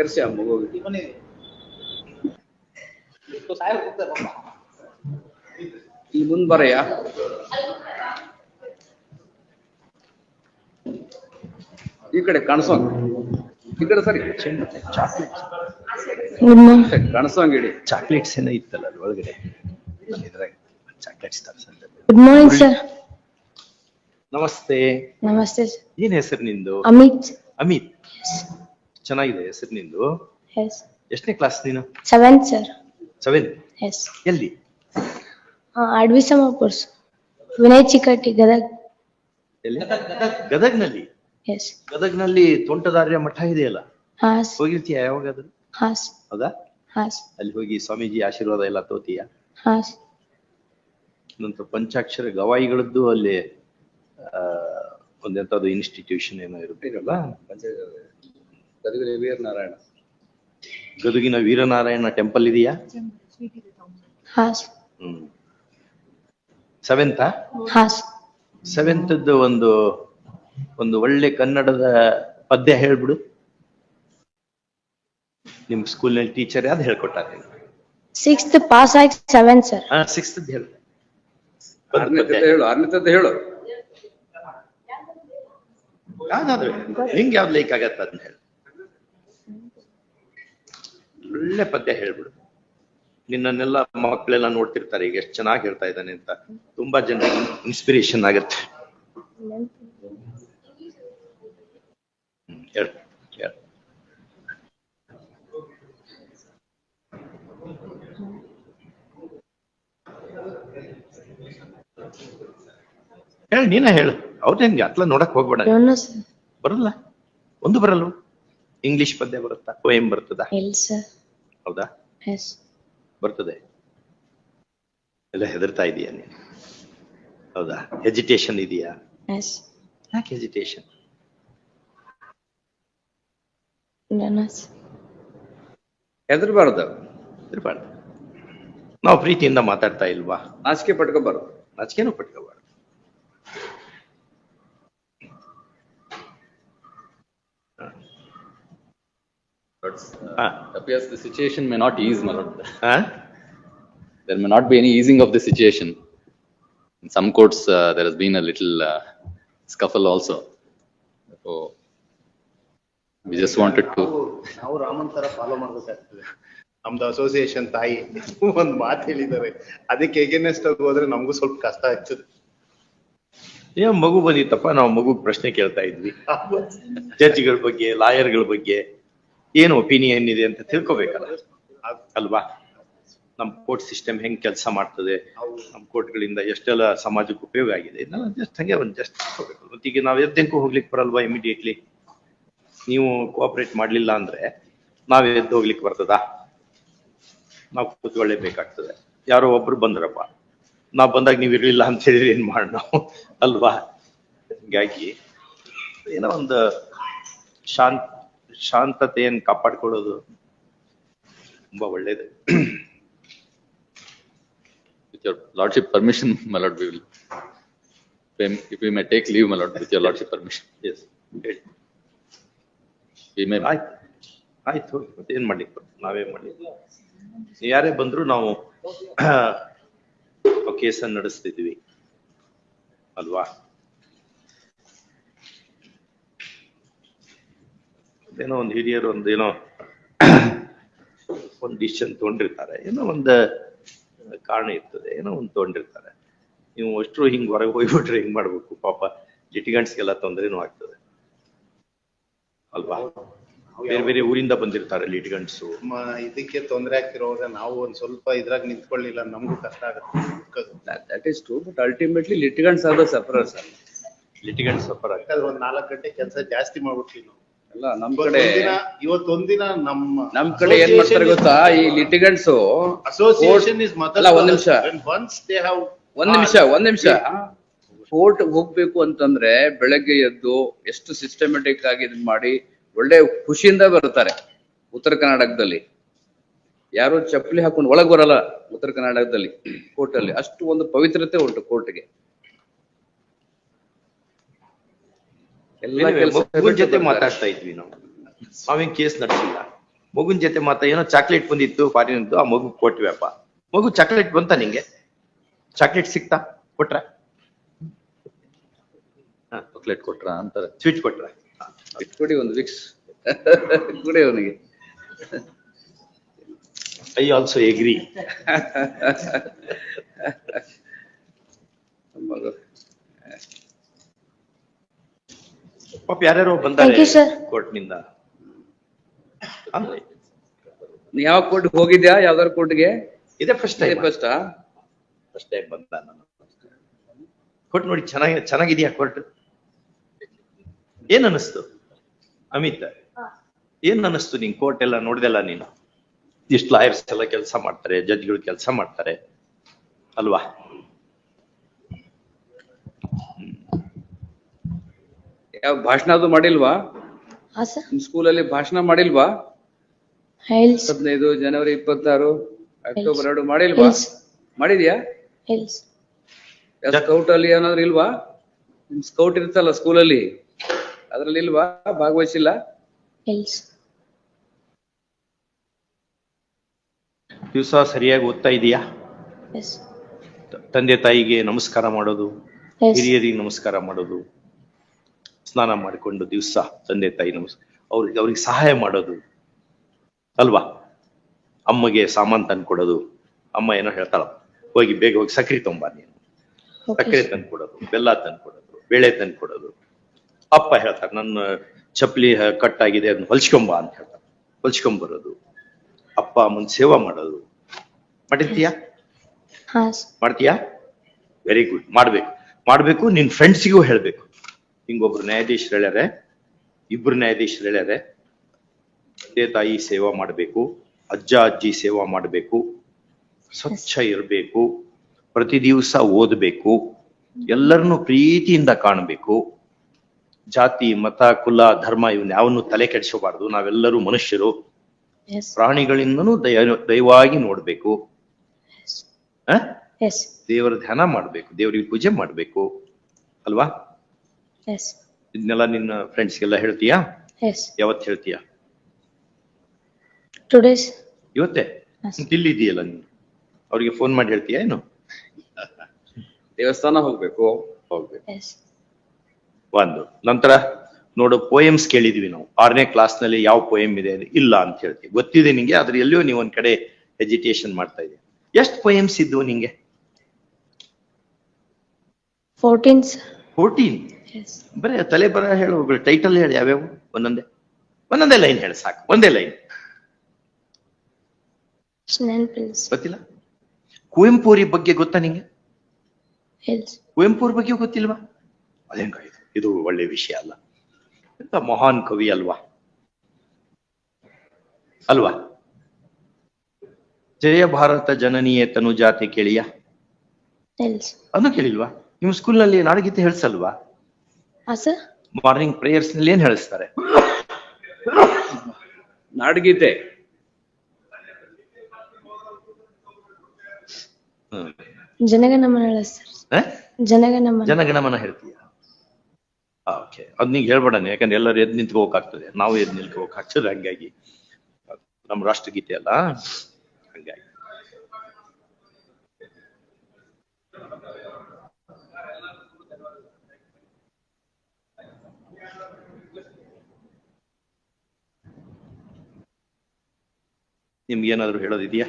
ಕರ್ಸಿ ಆ ಮಗುವಿಗೆ ಇಲ್ಲಿ ಮುಂದ್ ಬರೆಯ ಈ ಕಡೆ ಕಾಣಿಸೋಂಗ್ ಈ ಕಡೆ ಸರಿ. ಮಾರ್ನಿಂಗ್ ಕಾಣಿಸೋಂಗ್ ಇಡಿ. ಚಾಕ್ಲೇಟ್ಸ್ ಏನೋ ಇತ್ತಲ್ಲ ಅದ್ರ ಒಳಗಡೆ? ಇದ್ರಾಗ ಚಾಕ್ಲೇಟ್ಸ್ ಗುಡ್ ಮಾರ್ನಿಂಗ್ ಸರ್ ನಮಸ್ತೆ. ನಮಸ್ತೆ ಸರ್ ಏನ್ ಹೆಸರು ನಿಂದು? ಅಮಿತ್. ಅಮಿತ್. ಚೆನ್ನಾಗಿದೆ ಹೆಸರು ನಿಂದು? ಎಸ್ ಎಷ್ಟನೇ ಕ್ಲಾಸ್ ನೀನು? ಸೆವೆನ್ ಸರ್ ಸೆವೆನ್ ಎಸ್ ಎಲ್ಲಿ? ಅಡ್ವಿಸಮ ಕೋರ್ಸ್ ವಿನಯ್ ಚಿಕ್ಕಟ್ಟಿ ಗದಗ್. ಎಲ್ಲಿ? ಗದಗ್ನಲ್ಲಿ? ಎಸ್ ಗದಗ್ನಲ್ಲಿ ತೋಂಟದಾರ್ಯ ಮಠ ಇದೆಯಲ್ಲ? ಹಾಸ್. ಹೋಗಿರ್ತೀಯ ಯಾವಾಗಾದ್ರೂ? ಹಾಸ್. ಹೌದಾ? ಹಾಸ್. ಅಲ್ಲಿ ಹೋಗಿ ಸ್ವಾಮೀಜಿ ಆಶೀರ್ವಾದ ಎಲ್ಲ ತೋತೀಯ? ಹಾಸ್. ನಂತರ ಪಂಚಾಕ್ಷರ ಗವಾಯಿಗಳದ್ದು ಅಲ್ಲಿ ಆ ಒಂದೆಂತದ್ದು ಇನ್ಸ್ಟಿಟ್ಯೂಷನ್ ಏನೋ ಇರುತ್ತಲ್ಲ ಗದಗಿನ ವೀರನಾರಾಯಣ. ಗದುಗಿನ ವೀರನಾರಾಯಣ ಟೆಂಪಲ್ ಇದೆಯಾ? ಹಾಸ್ ಹ್ಮ್. ಸೆವೆಂತಾ? ಹಾಸ್ ಸೆವೆಂತ್ ಒಂದು ಒಂದು ಒಳ್ಳೆ ಕನ್ನಡದ ಪದ್ಯ ಹೇಳ್ಬಿಡು. ನಿಮ್ ಸ್ಕೂಲ್ನಲ್ಲಿ ಟೀಚರ್ ಯಾವ್ದು ಹೇಳ್ಕೊಟ್ಟಾರೆ? ಸಿಕ್ಸ್ತ್ ಪಾಸ್ ಆಗಿ ಸೆವೆಂತ್ ಸರ್ ಹಾ ಸಿಕ್ಸ್ತ್ ಹೇಳು. ಆರನೇ ಹೇಳು ಆರನೇ ತದ್ದ ಹೇಳು. ಯಾವ್ದಾದ್ರು ನಿಂಗೆ ಯಾವ್ದು ಲೈಕ್ ಆಗತ್ತ ಅದನ್ನ ಹೇಳು. ಒಳ್ಳೆ ಪದ್ಯ ಹೇಳ್ಬಿಡು. ನಿನ್ನನ್ನೆಲ್ಲ ಮಕ್ಕಳೆಲ್ಲ ನೋಡ್ತಿರ್ತಾರೆ ಈಗ ಎಷ್ಟು ಚೆನ್ನಾಗಿ ಹೇಳ್ತಾ ಇದ್ದಾನೆ ಅಂತ. ತುಂಬಾ ಜನರಿಗೆ ಇನ್ಸ್ಪಿರೇಷನ್ ಆಗುತ್ತೆ. ಹೇಳ ನೀನ ಹೇಳು. ಅವ್ರೇನ್ಗೆ ಅತ್ಲ ನೋಡಕ್ ಹೋಗ್ಬೇಡ. ಬರಲ್ಲ? ಒಂದು ಬರಲ್ವ? ಇಂಗ್ಲಿಷ್ ಪದ್ಯ ಬರುತ್ತಾ? ಪೋಯಂ ಬರ್ತದ? ಹೌದಾ? ಎಸ್ ಬರ್ತದೆ. ಎಲ್ಲ ಹೆದರ್ತಾ ಇದೀಯಾ ನೀನು? ಹೌದಾ? ಹೆಜಿಟೇಷನ್ ಇದೆಯಾ? ಎಸ್ ಯಾಕೆ ಹೆಜಿಟೇಷನ್ ಹೆದರ್ಬಾರ್ದು. ಹೆದರ್ಬಾರ್ದು. ನಾವು ಪ್ರೀತಿಯಿಂದ ಮಾತಾಡ್ತಾ ಇಲ್ವಾ? ನಾಚಿಕೆ ಪಟ್ಕೋಬಾರ್ದು. ನಾಚಿಕೆನೂ ಪಟ್ಕೋಬಾರ್ದು. But uh, uh, appears the situation may not ease, my lord. ಹಾ There may not be any easing of the situation. In some courts, uh, there has been a little uh, scuffle also. So we just wanted to, ನಾವು ರಾಮನ್ ತರ follow ಮಾಡ್ಬೇಕಾಗ್ತದೆ ನಮ್ದು association ತಾಯಿ ಒಂದ್ ಮಾತು ಹೇಳಿದ್ದಾರೆ ಅದಕ್ಕೆ ಎಗೇನೆಸ್ಟ್ ಆಗಿ ಹೋದ್ರೆ ನಮಗೂ ಸ್ವಲ್ಪ ಕಷ್ಟ ಆಗ್ತದೆ ಏನ್ ಮಗು ಬಂದಿತ್ತಪ್ಪ ನಾವು ಮಗು ಪ್ರಶ್ನೆ ಕೇಳ್ತಾ ಇದ್ವಿ ಜಡ್ಜ್ಗಳ ಬಗ್ಗೆ ಲಾಯರ್ಗಳ ಬಗ್ಗೆ ಏನು ಒಪಿನಿಯನ್ ಇದೆ ಅಂತ ತಿಳ್ಕೊಬೇಕಲ್ಲ? ಅಲ್ವಾ? ನಮ್ಮ ಕೋರ್ಟ್ ಸಿಸ್ಟಮ್ ಹೆಂಗ್ ಕೆಲಸ ಮಾಡ್ತದೆ? ನಮ್ಮ ಕೋರ್ಟ್ಗಳಿಂದ ಎಷ್ಟೆಲ್ಲ ಸಮಾಜಕ್ಕೆ ಉಪಯೋಗ ಆಗಿದೆ? ಜಸ್ಟ್ ಹಂಗೆ ಒಂದ್ ಜಸ್ಟ್ ತಿಳ್ಕೊಬೇಕು. ಮತ್ತೀಗ ನಾವು ಎದ್ದೆಂಕು ಹೋಗ್ಲಿಕ್ಕೆ ಬರಲ್ವಾ ಇಮಿಡಿಯೇಟ್ಲಿ ನೀವು ಕೋಆಪರೇಟ್ ಮಾಡಲಿಲ್ಲ ಅಂದ್ರೆ ನಾವ್ ಎದ್ದು ಹೋಗ್ಲಿಕ್ಕೆ ಬರ್ತದ? ನಾವು ಕೂತ್ಕೊಳ್ಳೇಬೇಕಾಗ್ತದೆ ಯಾರೋ ಒಬ್ರು ಬಂದ್ರಪ್ಪ. ನಾವು ಬಂದಾಗ ನೀವ್ ಇರ್ಲಿಲ್ಲ ಅಂತ ಹೇಳಿದ್ರೆ ಏನ್ ಮಾಡೋಣ? ನಾವು ಅಲ್ವಾ? ಹೀಗಾಗಿ ಏನೋ ಒಂದು ಶಾಂತ್ ಶಾಂತತೆಯನ್ನು ಕಾಪಾಡ್ಕೊಳ್ಳೋದು ತುಂಬಾ ಒಳ್ಳೇದು. With your lordship permission Malad will if we may take leave Malad with your lordship permission yes we may ಆಯ್ತು ಮತ್ತೆ ಏನ್ ಮಾಡ್ಲಿಕ್ಕೆ ಬರ್ತೀವಿ ನಾವೇ ಮಾಡ್ಲಿ ಯಾರೇ ಬಂದ್ರು ನಾವು ಕೇಸನ್ನು ನಡೆಸ್ತಿದ್ವಿ. ಅಲ್ವಾ? ಏನೋ ಒಂದು ಹಿರಿಯರು ಒಂದು ಏನೋ ಒಂದು ಡಿಸಿಷನ್ ತಗೊಂಡಿರ್ತಾರೆ. ಏನೋ ಒಂದು ಕಾರಣ ಇರ್ತದೆ. ಏನೋ ಒಂದು ತಗೊಂಡಿರ್ತಾರೆ. ನೀವು ಅಷ್ಟ್ರು ಹಿಂಗ್ ಹೊರಗೆ ಹೋಗ್ಬಿಟ್ರೆ ಹಿಂಗ್ ಮಾಡ್ಬೇಕು. ಪಾಪ ಲಿಟಿಗಂಟ್ಸ್ಗೆಲ್ಲ ತೊಂದರೆನೂ ಆಗ್ತದೆ. ಅಲ್ವಾ? ಬೇರೆ ಬೇರೆ ಊರಿಂದ ಬಂದಿರ್ತಾರೆ ಲಿಟಿಗಂಟ್ಸು ಇದಕ್ಕೆ ತೊಂದ್ರೆ ಆಗ್ತಿರೋವಾಗ ನಾವು ಒಂದ್ ಸ್ವಲ್ಪ ಇದ್ರಾಗ ನಿಂತ್ಕೊಳ್ಳಿಲ್ಲ ನಮಗೂ ಕಷ್ಟ ಆಗುತ್ತೆ. That is true but ultimately litigants ಆದ ದ ಸಫರರ್ಸ್ ಲಿಟಿಗಂಟ್ಸ್ ಸಫರ್ ಆಗ್ತದೆ ಒಂದು ಒಂದ್ ನಾಲ್ಕು ಗಂಟೆ ಕೆಲಸ ಜಾಸ್ತಿ ಮಾಡ್ಬಿಡ್ತೀವಿ ನಾವು. ಅಲ್ಲ ನಮ್ ಕಡೆ ಇವತ್ತೊಂದಿನ ನಮ್ಮ ನಮ್ ಕಡೆ ಏನ್ ಮಾಡ್ತಾರೆ ಗೊತ್ತಾ? ಈ ಲಿಟಿಗಂಟ್ಸ್ ಅಸೋಸಿಯೇಷನ್ ಇಸ್ ಅಲ್ಲ, ಒಂದ್ ನಿಮಿಷ. ಒನ್ಸ್ ದೇ ಹ್ಯಾವ್ ಒಂದ್ ನಿಮಿಷ ಒಂದ್ ನಿಮಿಷ. ಕೋರ್ಟ್ ಹೋಗ್ಬೇಕು ಅಂತಂದ್ರೆ ಬೆಳಗ್ಗೆ ಎದ್ದು ಎಷ್ಟು ಸಿಸ್ಟಮೆಟಿಕ್ ಆಗಿ ಇದ್ ಮಾಡಿ ಒಳ್ಳೆ ಖುಷಿಯಿಂದ ಬರ್ತಾರೆ ಉತ್ತರ ಕರ್ನಾಟಕದಲ್ಲಿ. ಯಾರು ಚಪ್ಪಲಿ ಹಾಕೊಂಡು ಒಳಗ್ ಬರಲ್ಲ ಉತ್ತರ ಕರ್ನಾಟಕದಲ್ಲಿ ಕೋರ್ಟ್ ಅಲ್ಲಿ. ಅಷ್ಟು ಒಂದು ಪವಿತ್ರತೆ ಉಂಟು ಕೋರ್ಟ್ಗೆ ಎಲ್ಲ Anyway, ಕೆಲಸ ಮಗುನ್ ಜೊತೆ ಮಾತಾಡ್ತಾ ಇದ್ವಿ ನಾವು. ನಾವೇನ್ ಕೇಸ್ ನಡೆಸಿಲ್ಲ. ಮಗುನ್ ಜೊತೆ ಮಾತಾ ಏನೋ ಚಾಕ್ಲೇಟ್ ಬಂದಿತ್ತು ನಿಂತು ಆ ಮಗು ಕೊಟ್ವಿಯಪ್ಪ ಮಗು ಚಾಕ್ಲೇಟ್ ಬಂತ ನಿಂಗೆ? ಚಾಕ್ಲೇಟ್ ಸಿಕ್ತಾ? ಕೊಟ್ರ? ಚಾಕ್ಲೇಟ್ ಕೊಟ್ರ ಅಂತಾರೆ. ಸ್ವೀಟ್ ಕೊಟ್ರ? ಕೊಡಿ ಒಂದು ವಿಕ್ಸ್ ಕೊಡಿ ಅವನಿಗೆ. ಐ ಆಲ್ಸೋ ಎಗ್ರಿ ಮಗು. ಪಾಪ ಯಾರ್ಯಾರೋ ಬಂದಾರೆ sir. ಕೋರ್ಟ್ನಿಂದ. ಅಂದ್ರೆ ಯಾವ ಕೋರ್ಟ್ ಹೋಗಿದ್ಯಾ? ಯಾವ್ದಾರ ಕೋರ್ಟ್ಗೆ? ಇದೇ first time first first time ಬಂದ ನಾನು. ಕೋರ್ಟ್ ನೋಡಿ ಚೆನ್ನಾಗಿ ಚೆನ್ನಾಗಿದ್ಯಾ ಕೋರ್ಟ್? ಏನ್ ಅನಿಸ್ತು ಅಮಿತ್ ಏನ್ ಅನಿಸ್ತು ನಿನ್ ಕೋರ್ಟ್ ಎಲ್ಲ ನೋಡಿದೆಲ್ಲ ನೀನು? ಇಷ್ಟು ಲಾಯರ್ಸ್ ಎಲ್ಲ ಕೆಲಸ ಮಾಡ್ತಾರೆ ಜಡ್ಜ್ಗಳು ಕೆಲಸ ಮಾಡ್ತಾರೆ ಅಲ್ವಾ? ಯಾವ ಭಾಷಣ ಅದು ಮಾಡಿಲ್ವಾ? ಹಾ ಸರ್. ನಿಮ್ ಸ್ಕೂಲಲ್ಲಿ ಭಾಷಣ ಮಾಡಿಲ್ವಾ? ಹದಿನೈದು ಜನವರಿ ಇಪ್ಪತ್ತಾರು ಅಕ್ಟೋಬರ್ ಎರಡು ಮಾಡಿಲ್ವಾ? Yes. ಮಾಡಿದ್ಯಾ? ಸ್ಕೌಟ್ ಅಲ್ಲಿ ಏನಾದ್ರು ಇಲ್ವಾ? ನಿಮ್ ಸ್ಕೌಟ್ ಇರುತ್ತಲ್ಲ ಸ್ಕೂಲಲ್ಲಿ? ಅದ್ರಲ್ಲಿ ಇಲ್ವಾ? ಭಾಗವಹಿಸಿಲ್ಲ? ದಿವಸ ಸರಿಯಾಗಿ ಓದ್ತಾ ಇದೀಯಾ? ಎಸ್ ತಂದೆ ತಾಯಿಗೆ ನಮಸ್ಕಾರ ಮಾಡೋದು ಎಸ್ ಹಿರಿಯರಿಗೆ ನಮಸ್ಕಾರ ಮಾಡೋದು. ಸ್ನಾನ ಮಾಡಿಕೊಂಡು ದಿವಸ ತಂದೆ ತಾಯಿ ನಮಸ್ ಅವ್ರಿಗೆ ಅವ್ರಿಗೆ ಸಹಾಯ ಮಾಡೋದು. ಅಲ್ವಾ? ಅಮ್ಮಗೆ ಸಾಮಾನು ತಂದು ಕೊಡೋದು. ಅಮ್ಮ ಏನೋ ಹೇಳ್ತಾಳ ಹೋಗಿ ಬೇಗ ಹೋಗಿ ಸಕ್ರೆ ತೊಂಬ ನೀನು. ಸಕ್ಕರೆ ತಂದು ಕೊಡೋದು ಬೆಲ್ಲ ತಂದು ಕೊಡೋದು ಬೇಳೆ ತಂದು ಕೊಡೋದು. ಅಪ್ಪ ಹೇಳ್ತಾರೆ ನನ್ನ ಚಪ್ಪಲಿ ಕಟ್ ಆಗಿದೆ ಅದನ್ನ ಹೊಲ್ಸ್ಕೊಂಬ ಅಂತ ಹೇಳ್ತಾರೆ. ಹೊಲ್ಸ್ಕೊಂಬರೋದು. ಅಪ್ಪ ಅಮ್ಮನ ಸೇವಾ ಮಾಡೋದು. ಮಾಡಿರ್ತೀಯಾ ಮಾಡ್ತೀಯಾ? ವೆರಿ ಗುಡ್ ಮಾಡ್ಬೇಕು. ಮಾಡ್ಬೇಕು ನಿನ್ ಫ್ರೆಂಡ್ಸ್ಗೂ ಹೇಳ್ಬೇಕು. ಹಿಂಗೊಬ್ರು ನ್ಯಾಯಾಧೀಶರು ಹೇಳ್ಯಾರೆ ಇಬ್ರು ನ್ಯಾಯಾಧೀಶರು ಹೇಳ್ಯಾರೆ ತಂದೆ ತಾಯಿ ಸೇವಾ ಮಾಡಬೇಕು ಅಜ್ಜ ಅಜ್ಜಿ ಸೇವಾ ಮಾಡಬೇಕು ಸ್ವಚ್ಛ ಇರಬೇಕು ಪ್ರತಿ ದಿವಸ ಓದಬೇಕು ಎಲ್ಲರನ್ನು ಪ್ರೀತಿಯಿಂದ ಕಾಣಬೇಕು ಜಾತಿ ಮತ ಕುಲ ಧರ್ಮ ಇವನ್ ಯಾವನ್ನು ತಲೆ ಕೆಡಿಸಬಾರ್ದು ನಾವೆಲ್ಲರೂ ಮನುಷ್ಯರು ಪ್ರಾಣಿಗಳಿಂದನೂ ದಯ ದಯವಾಗಿ ನೋಡ್ಬೇಕು. ದೇವರ ಧ್ಯಾನ ಮಾಡ್ಬೇಕು ದೇವರಿಗೆ ಪೂಜೆ ಮಾಡ್ಬೇಕು ಅಲ್ವಾ? ಎಸ್ ಇದನ್ನೆಲ್ಲ ನಿನ್ನ ಫ್ರೆಂಡ್ಸ್ಗೆಲ್ಲ ಹೇಳ್ತೀಯಾ? ಎಸ್ ಯಾವತ್ತು ಹೇಳ್ತೀಯಾ? ಟುಡೇಸ್ ಇವತ್ತೇ? Yes. ಮತ್ತೆ ಇಲ್ಲಿದೆಯಲ್ಲ ನೀನು? ಅವ್ರಿಗೆ ಫೋನ್ ಮಾಡಿ ಹೇಳ್ತೀಯಾ ಏನು? ದೇವಸ್ಥಾನ ಹೋಗ್ಬೇಕು. ಹೋಗ್ಬೇಕು. ಎಸ್ ಒಂದು. ನಂತರ ನೋಡು ಪೋಯಮ್ಸ್ ಕೇಳಿದ್ವಿ ನಾವು. ಆರನೇ ಕ್ಲಾಸ್ನಲ್ಲಿ ಯಾವ ಪೋಯಮ್ ಇದೆ? ಅದು ಇಲ್ಲ ಅಂತ ಹೇಳ್ತೀವಿ. ಗೊತ್ತಿದೆ ನಿಂಗೆ ಆದ್ರೆ ಎಲ್ಲಿಯೋ ನೀವು ಒಂದ್ ಕಡೆ ಎಜಿಟೇಷನ್ ಮಾಡ್ತಾ ಇದೆ ಎಷ್ಟು ಪೋಯಮ್ಸ್ ಇದ್ವು ನಿಂಗೆ? ಫೋರ್ಟೀನ್ ಫೋರ್ಟೀನ್ ಬರೇ ತಲೆ ಬರ ಹೇಳು ಟೈಟಲ್ ಹೇಳಿ ಯಾವ್ಯಾವು? ಒಂದೊಂದೇ. ಒಂದೊಂದೇ ಲೈನ್ ಹೇಳಿ ಸಾಕು ಒಂದೇ ಲೈನ್ ಗೊತ್ತಿಲ್ಲ? ಕುವೆಂಪುರಿ ಬಗ್ಗೆ ಗೊತ್ತಾ ನಿಂಗೆ? ಕುವೆಂಪುರ್ ಕುವೆಂಪು ಬಗ್ಗೆ ಗೊತ್ತಿಲ್ವಾ? ಅದೇಂಗ ಇದು ಒಳ್ಳೆ ವಿಷಯ ಅಲ್ಲ. ಎಂತ ಮಹಾನ್ ಕವಿ ಅಲ್ವಾ? ಅಲ್ವಾ? ಜಯ ಭಾರತ ಜನನೀಯ ತನು ಜಾತಿ ಕೇಳಿಯಾ? ಅದನ್ನು ಕೇಳಿಲ್ವಾ? ನಿಮ್ ಸ್ಕೂಲ್ನಲ್ಲಿ ನಾಡಗೀತೆ ಹೇಳ್ಸಲ್ವಾ? ಸರ್? ಮಾರ್ನಿಂಗ್ ಪ್ರೇಯರ್ಸ್ನಲ್ಲಿ ಏನ್ ಹೇಳಿಸ್ತಾರೆ? ನಾಡಗೀತೆ. ಹ್ಮ್. ಜನಗಣಮನ ಸರ್? ಜನಗಣಮನ. ಜನಗಣಮನ ಹೇಳ್ತೀಯ? ಓಕೆ ಅದ್ ನೀಗ ಹೇಳ್ಬೇಡ ಯಾಕಂದ್ರೆ ಎಲ್ಲರೂ ಎದ್ ನಿಂತ್ಕೋಬೇಕಾಗ್ತದೆ ನಾವು ಎದ್ ನಿಂತ್ಕೋಬೇಕಾಗ್ತದೆ ಹಂಗಾಗಿ. ನಮ್ಮ ರಾಷ್ಟ್ರಗೀತೆ ಅಲ್ಲ? ಹಂಗಾಗಿ. ನಿಮ್ಗೆ ಏನಾದ್ರು ಹೇಳೋದಿದೆಯಾ?